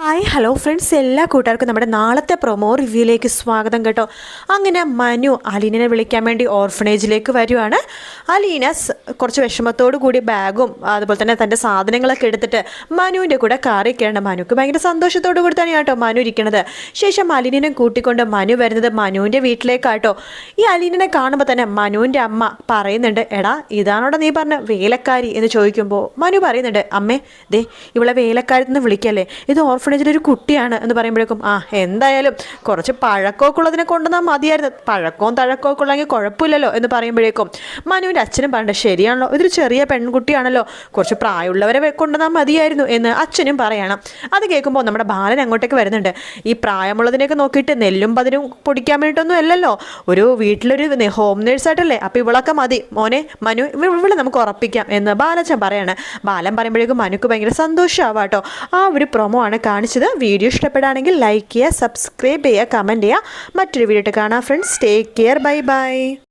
Hi hello friends എല്ലാ കൂട്ടുകാർക്കും നമ്മുടെ നാളത്തെ പ്രൊമോ റിവ്യൂയിലേക്ക് സ്വാഗതം കേട്ടോ. അങ്ങനെ മനു അലീനെ വിളിക്കാൻ വേണ്ടി ഓർഫനേജിലേക്ക് വരുവാണ്. അലീന കുറച്ച് വിഷമത്തോടു കൂടി ബാഗും അതുപോലെ തന്നെ തന്റെ സാധനങ്ങളൊക്കെ എടുത്തിട്ട് മനുവിന്റെ കൂടെ കാറി കയറണം. മനുക്ക് ഭയങ്കര സന്തോഷത്തോടു കൂടി തന്നെയാണ് കേട്ടോ മനു ഇരിക്കണത്. ശേഷം അലീനെ കൂട്ടിക്കൊണ്ട് മനു വരുന്നത് മനുവിന്റെ വീട്ടിലേക്കാട്ടോ. ഈ അലീനെ കാണുമ്പോൾ തന്നെ മനുവിന്റെ അമ്മ പറയുന്നുണ്ട് എടാ ഇതാണോടാ നീ പറഞ്ഞ വേലക്കാരി? എന്ന് ചോദിക്കുമ്പോൾ മനു പറയുന്നുണ്ട് അമ്മേ ദേ ഇവളെ വേലക്കാരി എന്ന് വിളിക്കല്ലേ? ഇത് ഓർഫണേജിലൊരു കുട്ടിയാണ് എന്ന് പറയുമ്പോഴേക്കും ആ എന്തായാലും കുറച്ച് പഴക്കമൊക്കെ ഉള്ളതിനെ കൊണ്ടുവന്നാൽ മതിയായിരുന്നു. പഴക്കവും തഴക്കമൊക്കെ ഉള്ളെങ്കിൽ കുഴപ്പമില്ലല്ലോ എന്ന് പറയുമ്പോഴേക്കും മനുവിന്റെ അച്ഛനും പറഞ്ഞിട്ട് ശരിയാണല്ലോ. ഇതൊരു ചെറിയ പെൺകുട്ടിയാണല്ലോ. കുറച്ച് പ്രായമുള്ളവരെ കൊണ്ടുവന്നാൽ മതിയായിരുന്നു എന്ന് അച്ഛനും പറയണം. അത് കേൾക്കുമ്പോൾ നമ്മുടെ ബാലൻ അങ്ങോട്ടേക്ക് വരുന്നുണ്ട്. ഈ പ്രായമുള്ളതിനെയൊക്കെ നോക്കിയിട്ട് നെല്ലും പതിനും പൊടിക്കാൻ വേണ്ടിയിട്ടൊന്നും അല്ലല്ലോ. ഒരു വീട്ടിലൊരു ഹോം നേഴ്സായിട്ടല്ലേ. അപ്പോൾ ഇവളൊക്കെ മതി. മോനെ മനു ഇവിടെ നമുക്ക് ഉറപ്പിക്കാം എന്ന് ബാലച്ചൻ പറയാണ്. ബാലൻ പറയുമ്പോഴേക്കും മനുക്ക് ഭയങ്കര സന്തോഷമാവാട്ടോ ആ ഒരു പ്രൊമോ ആണ് കാണിച്ചത്. വീഡിയോ ഇഷ്ടപ്പെടുകയാണെങ്കിൽ ലൈക്ക് ചെയ്യുക സബ്സ്ക്രൈബ് ചെയ്യുക കമന്റ് ചെയ്യുക. മറ്റൊരു വീഡിയോ കാണാം friends take care bye bye